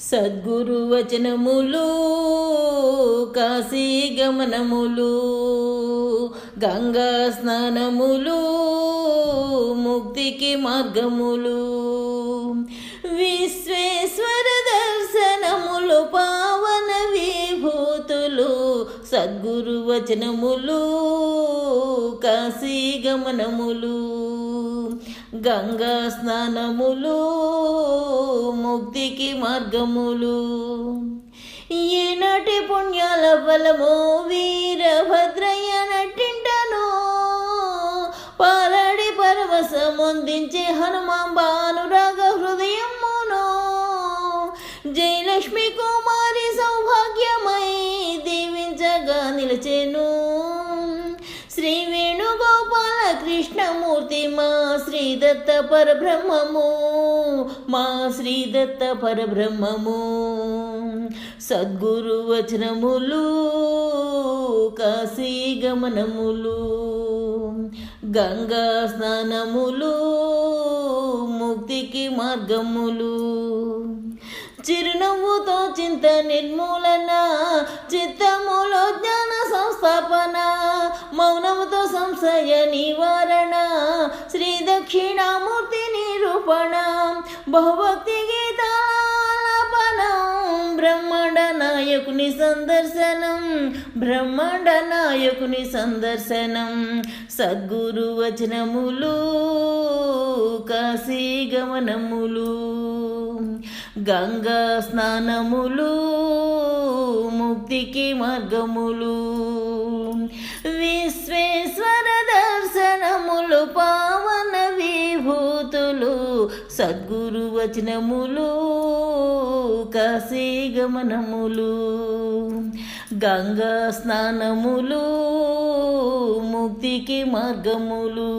సద్గురు వచనములు కాశీ గమనములు గంగా స్నానములు ముక్తికి మార్గములు. విశ్వేశ్వర దర్శనములు పావన విభూతులు సద్గురు వచనములు కాశీ గమనములు. గంగా స్నానములు ముక్తికి మార్గములు. ఈనాటి పుణ్యాల బలము వీరభద్రయ్య నటింటను పాలడి పరవశమొందించే హనుమాంబానురా కృష్ణమూర్తి మా శ్రీదత్త పరబ్రహ్మము మా శ్రీదత్త పరబ్రహ్మము. సద్గురు వచనములు కాశీ గమనములు గంగా స్నానములు ముక్తికి మార్గములు. చిరునవ్వుతో చింత నిర్మూలన చిత్తములో జ్ఞాన సంస్థాపన మౌన సంశయ నివారణ శ్రీ దక్షిణామూర్తి నిరూపణ బహుభక్తి గీతాలాపనం బ్రహ్మాండ నాయకుని సందర్శనం బ్రహ్మాండ నాయకుని సందర్శనం. సద్గురు వచనములు కాశీ గమనములు గంగా స్నానములు ముక్తికి మార్గములు. సద్గురు వచనములు కాశీ గమనములు గంగా స్నానములు ముక్తికి మార్గములు.